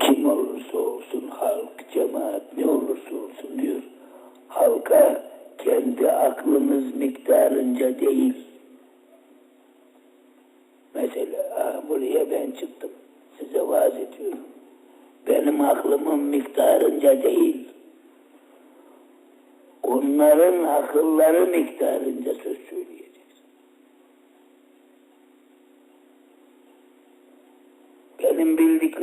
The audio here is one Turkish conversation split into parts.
Kim olursa olsun halk, cemaat ne olursa olsun diyor. Halka kendi aklınız miktarınca değil. Mesela buraya ben çıktım. Size vaaz. Benim aklımın miktarınca değil. Onların akılları miktarınca söz söyleyeceksin. Benim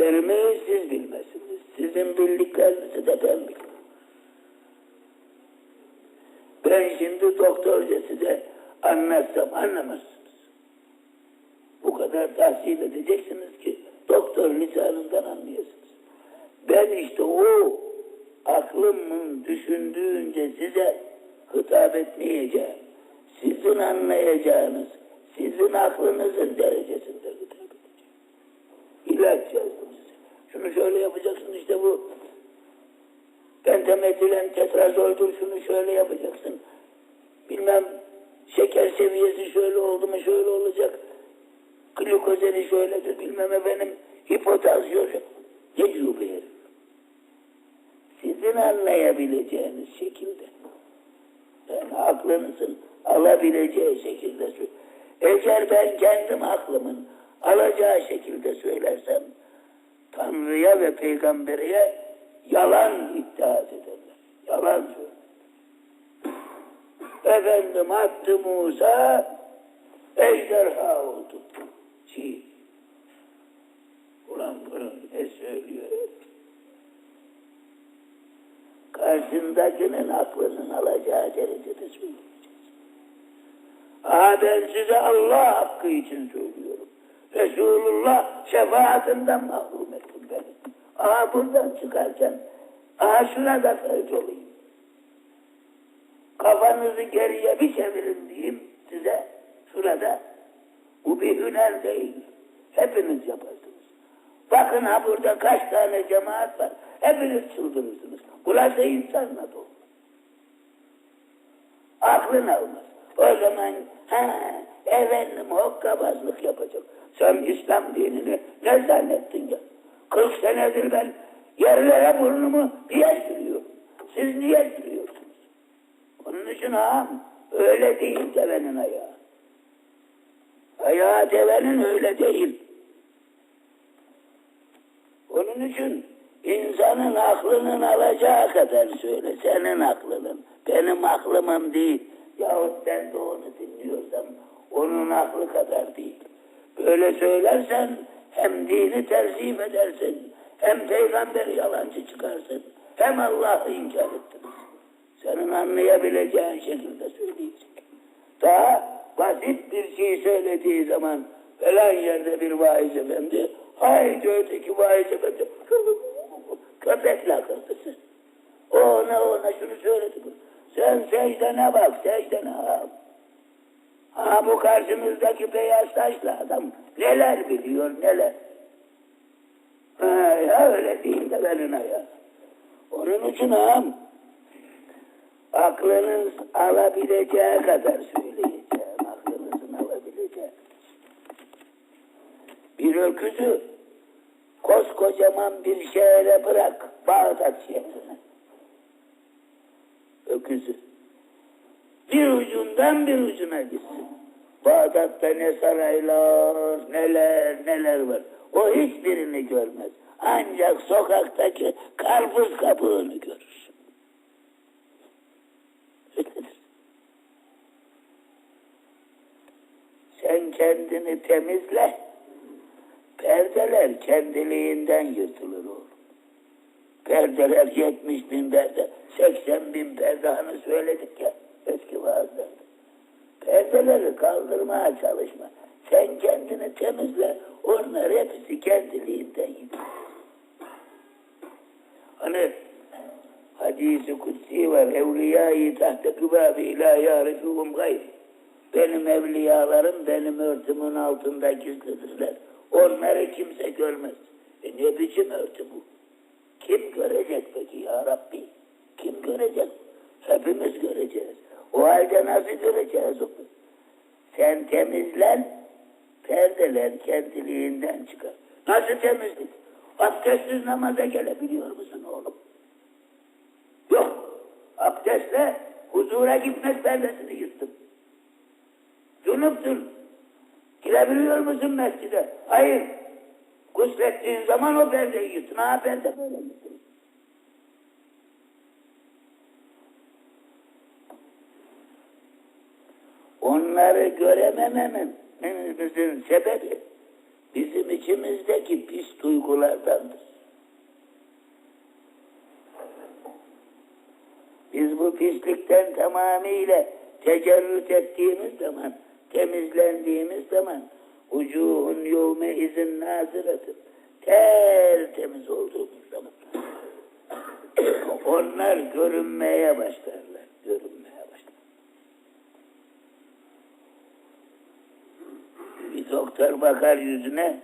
bildiklerimi siz bilmezsiniz. Sizin bildiklerinizi de ben bilmem. Ben şimdi doktorca size anlatsam anlamazsınız. Bu kadar tahsil edeceksiniz ki doktor lisanından anlayasınız. Ben işte o aklımın düşündüğünce size hitap etmeyeceğim. Sizin anlayacağınız, sizin aklınızın derecesinde hitap edeceğim. İlaç yazdım. Şunu şöyle yapacaksın işte bu. Pentametilen tetrazoydur şunu şöyle yapacaksın. Bilmem şeker seviyesi şöyle oldu mu şöyle olacak. Glukozeni şöyledir bilmem efendim hipotansiyon. Ne diyor bu? Sizin anlayabileceğiniz şekilde. Yani aklınızın alabileceği şekilde. Eğer ben kendim aklımın alacağı şekilde söylersem Tanrı'ya ve peygambere yalan iddia ederler. Yalan söyler. Efendim attı Musa ejderha oldu. Çiğ. Ulan bunu ne söylüyor? Karşındakinin aklının alacağı derecede söyleyeceğiz. Aha ben size Allah hakkı için söylüyorum. Resulullah şefaatinden mahrum Aha buradan çıkarken aha şuna da kayıt olayım. Kafanızı geriye bir çevirin diyeyim size şurada. Bu bir hüner değil. Hepiniz yaparsınız. Bakın ha burada kaç tane cemaat var. Hepiniz çıldırırsınız. Burası insanla dolu. Aklın almaz. O zaman ha efendim hokkabazlık yapacak. Sen İslam dinini ne zannettin ya? 40 senedir ben yerlere burnumu niye sürüyorum? Siz niye sürüyorsunuz? Onun için ağam öyle değil devenin ayağı. Ayağı devenin öyle değil. Onun için insanın aklının alacağı kadar söyle. Senin aklının. Benim aklımın değil. Yahut ben de onu dinliyorsam onun aklı kadar değil. Böyle söylersen hem dini terzif edersin, hem peygamberi yalancı çıkarsın, hem Allah'ı inkar ettin. Senin anlayabileceğin şekilde söyleyecek. Daha basit bir şey söylediği zaman falan yerde bir vaiz efendi, haydi öteki vaiz efendi, köpek lakırdısı. O ona ona şunu söyledi. Sen secdene bak, secdene bak. Ha bu karşımızdaki beyaz saçlı adam neler biliyor neler. Ha, ya öyle değil de benim ya. Onun için ağam aklınız alabileceği kadar söyleyeceğim. Aklınızın alabileceği. Bir öküzü koskocaman bir şehre bırak Bağdat şehrine. Öküzü. Bir ucundan bir ucuna gitsin. Bağdat'ta ne saraylar, neler neler var. O hiçbirini görmez. Ancak sokaktaki karpuz kabuğunu görür. Sen kendini temizle. Perdeler kendiliğinden yırtılır oğlum. Perdeler 70 bin perde, 80 bin perde hani söyledik ya eski vaazlarda. Perdeleri kaldırmaya çalışma. Sen kendini temizle. Onlar hepsi kendiliğinden gidiyor. Hani hadisi kutsi var. Evliyayı tahta kıbâbi ilâ yârifuhum gayr. Benim evliyalarım benim örtümün altında gizlidirler. Onları kimse görmez. E ne biçim örtü bu? Kim görecek peki ya Rabbi? Kim görecek? Hepimiz göreceğiz. O halde nasıl göreceğiz onu? Sen temizlen, perdeler kendiliğinden çıkar. Nasıl temizlik? Abdestsiz namaza gelebiliyor musun oğlum? Yok. Abdestle huzura gitmek perdesini yırttım. Cunupsun. Girebiliyor musun mescide? Hayır. Guslettiğin zaman o perdeyi yırttın. Ha perde böyle yırttın. Onları göremememizin sebebi bizim içimizdeki pis duygulardandır. Biz bu pislikten tamamıyla tecerrüt ettiğimiz zaman, temizlendiğimiz zaman ucuhun yevme izin naziretun tertemiz olduğumuz zaman onlar görünmeye başlarlar. Görünmeye başlar. Bir doktor bakar yüzüne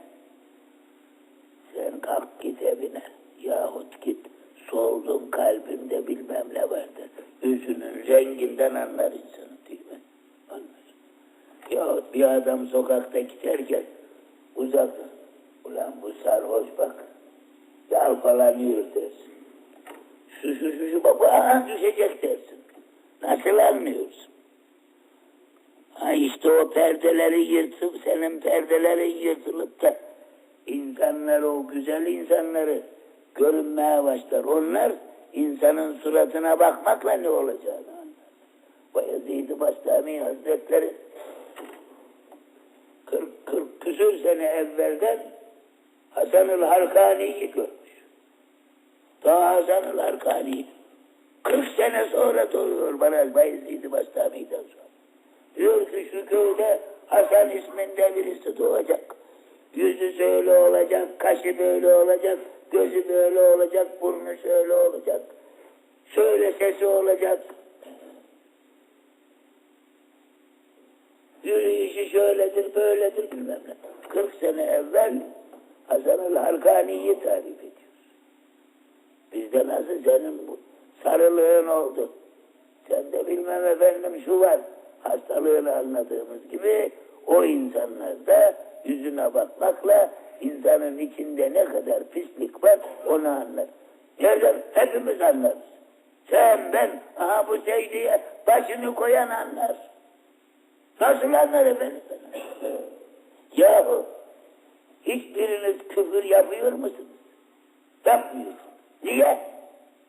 sen kalk git evine yahut git soldun kalbimde bilmem ne vardır. Yüzünün renginden anlar insanı değil mi? Anlar. Yahut bir adam sokakta giderken uzak ulan bu sarhoş bak yalpalanıyor dersin. Şu şu şu şu baba düşecek dersin. Nasıl anlıyorsun? Ha işte o perdeleri yırtıp senin perdelerin yırtılıp da insanlar o güzel insanları görünmeye başlar. Onlar insanın suratına bakmakla ne olacağını anlar. Bayezid-i Bastami Hazretleri 40, 40 küsür sene evvelden Hasan-ül Harkani'yi görmüş. Daha Hasan-ül Harkani 40 sene sonra doğuyor bana Bayezid-i Bastami'den. Diyor ki şu köyde Hasan isminde birisi doğacak. Yüzü şöyle olacak, kaşı böyle olacak, gözü böyle olacak, burnu şöyle olacak. Şöyle sesi olacak. Yürüyüşü şöyledir, böyledir bilmem ne. 40 sene evvel Hasan-ül Halkani'yi tarif ediyor. Bizde nasıl senin bu sarılığın oldu. Sen de bilmem efendim şu var. Hastalığını anladığımız gibi o insanlarda yüzüne bakmakla insanın içinde ne kadar pislik var onu anlar. Nereden? Hepimiz anlarız. Sen, ben, aha bu secdeye başını koyan anlar. Nasıl anlar efendim? Yahu hiçbiriniz küfür yapıyor musunuz? Yapmıyorsun. Niye?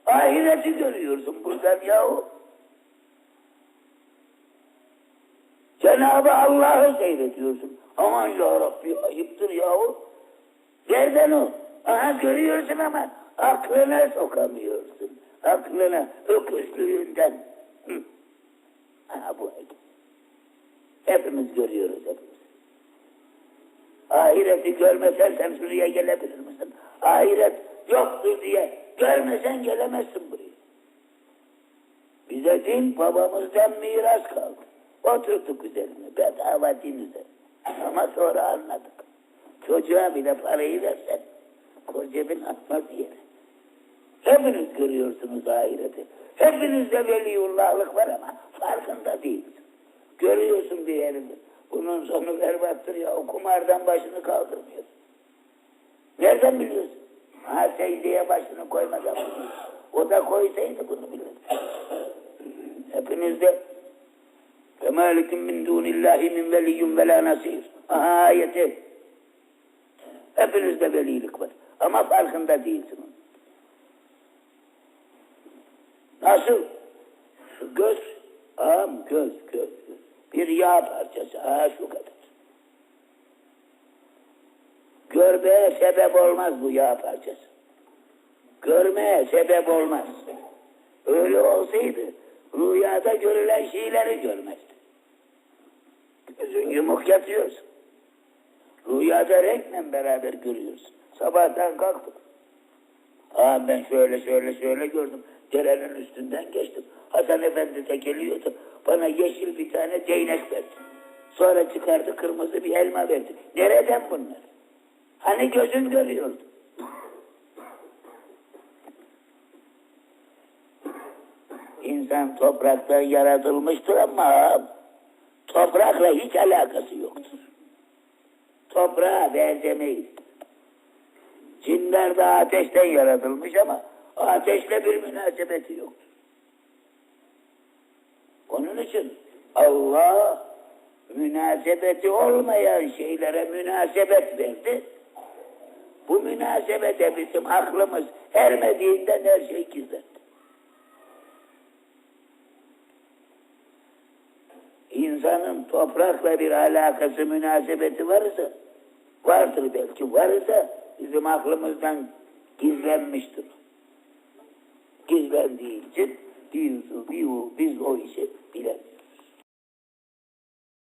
Ahireti görüyorsun buradan yahu. Cenab-ı Allah'ı seyrediyorsun. Aman ya Rabbi ayıptır yahu. Nereden o? Aha görüyorsun ama aklına sokamıyorsun. Aklına öküzlüğünden. Hı. Aha bu Hepimiz görüyoruz hepimiz. Ahireti görmesen sen şuraya gelebilir misin? Ahiret yoktur diye görmesen gelemezsin buraya. Bize din babamızdan miras kaldı. Oturduk üzerine bedava din üzerine. Ama sonra anladık. Çocuğa bile parayı versen kol cebin atmaz yere. Hepiniz görüyorsunuz ahireti. Hepinizde veliyullahlık var ama farkında değilsin. Görüyorsun bir herifi. Bunun sonu berbattır ya. O kumardan başını kaldırmıyor. Nereden biliyorsun? Ha secdeye başını koymadan. O da koysaydı bunu bilirdi. Hepinizde فَمَالِكٍ مِنْ دُونِ اللّٰهِ مِنْ وَلِيٌّ وَلَا نَصِيرٍ Aha ayeti. Hepinizde velilik var. Ama farkında değilsiniz. Nasıl? Şu göz, ağam göz, göz, göz. Bir yağ parçası, aha şu kadar. Görmeye sebep olmaz bu yağ parçası. Görmeye sebep olmaz. Öyle olsaydı rüyada görülen şeyleri görmezdi. Gözün yumuk yatıyorsun. Rüyada renkle beraber görüyorsun. Sabahtan kalktım. Aa ben şöyle şöyle şöyle gördüm. Derenin üstünden geçtim. Hasan Efendi de geliyordu. Bana yeşil bir tane değnek verdi. Sonra çıkardı kırmızı bir elma verdi. Nereden bunlar? Hani gözün görüyordu. İnsan topraktan yaratılmıştır ama toprakla hiç alakası yoktur. Toprağa benzemeyiz. Cinler de ateşten yaratılmış ama ateşle bir münasebeti yoktur. Onun için Allah münasebeti olmayan şeylere münasebet verdi. Bu münasebete bizim aklımız ermediğinden her şey gizletti. İnsanın toprakla bir alakası, münasebeti varsa, vardır belki, varsa bizim aklımızdan gizlenmiştir. Gizlendiği için biz, biz, o işi.